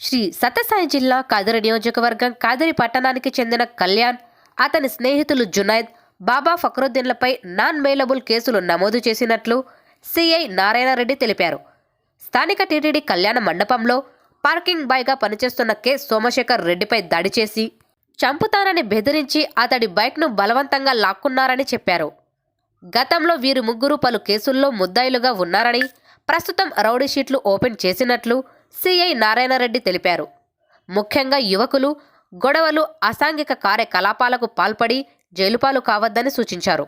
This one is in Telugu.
శ్రీ సత్యసాయి జిల్లా కాదిరి నియోజకవర్గం కాదిరి పట్టణానికి చెందిన కళ్యాణ్ అతని స్నేహితులు జునైద్ బాబా ఫక్రుద్దీన్లపై నాన్ మెయిలబుల్ కేసులు నమోదు చేసినట్లు సిఐ నారాయణరెడ్డి తెలిపారు. స్థానిక టీటీడీ కళ్యాణ మండపంలో పార్కింగ్ బాయ్గా పనిచేస్తున్న కె. సోమశేఖర్ రెడ్డిపై దాడి చేసి చంపుతానని బెదిరించి అతడి బైక్ను బలవంతంగా లాక్కున్నారని చెప్పారు. గతంలో వీరు ముగ్గురు పలు కేసుల్లో ముద్దాయిలుగా ఉన్నారని ప్రస్తుతం రౌడీ షీట్లు ఓపెన్ చేసినట్లు సిఐ నారాయణరెడ్డి తెలిపారు. ముఖ్యంగా యువకులు గొడవలు అసాంఘిక కార్యకలాపాలకు పాల్పడి జైలుపాలు కావద్దని సూచించారు.